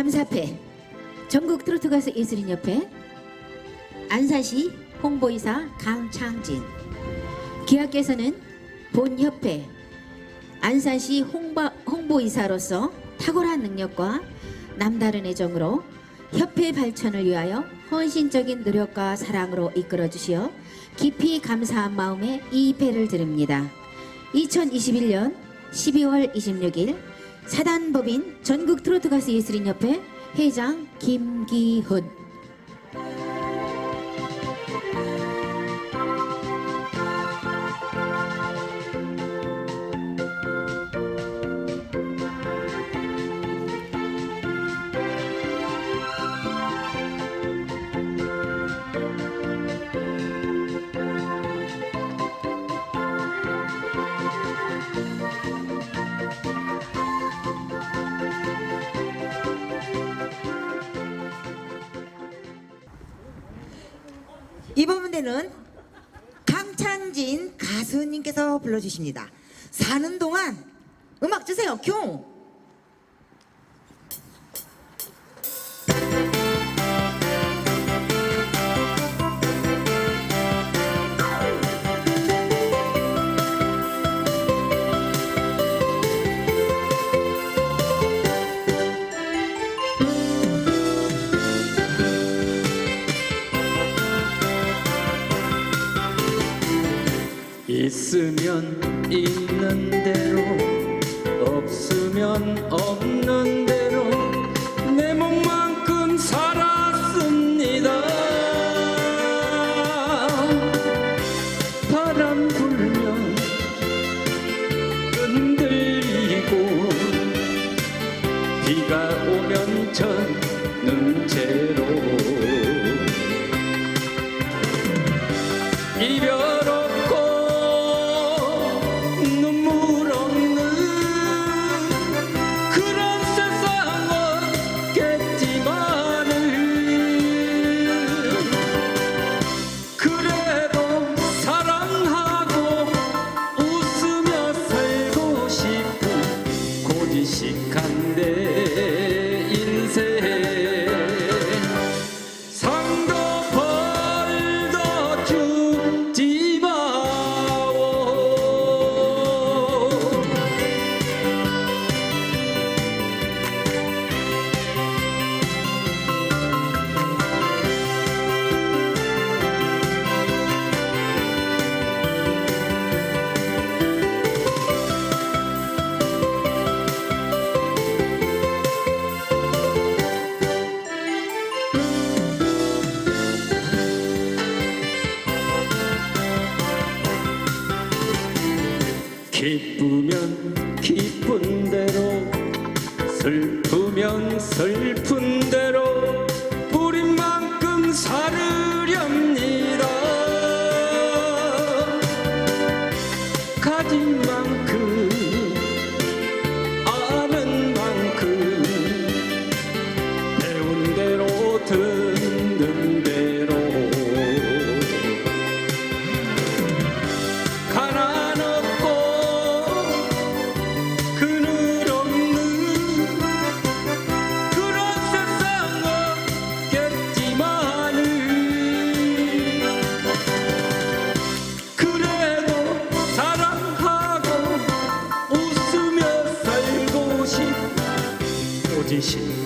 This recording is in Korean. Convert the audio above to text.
감사패 전국 트로트 가수 예술인 협회 안산시 홍보이사 강창진 기하께서는 본 협회 안산시 홍보, 홍보이사로서 탁월한 능력과 남다른 애정으로 협회 발전을 위하여 헌신적인 노력과 사랑으로 이끌어 주시어 깊이 감사한 마음에 이 배를 드립니다. 2021년 12월 26일 사단법인 전국 트로트 가수 예술인 협회 회장 김기훈 이번 무대는 강창진 가수님께서 불러주십니다. 사는 동안 음악 주세요. 큐. 있으면 있는 대로 없으면 없는 대로 내 몸만큼 살았습니다. 바람 불면 흔들리고 비가 오면 젖는 채로. 이별 인 기쁘면 기쁜 대로 슬프면 슬픈 대로 뿌린 만큼 살으렵니다. 가진 destino.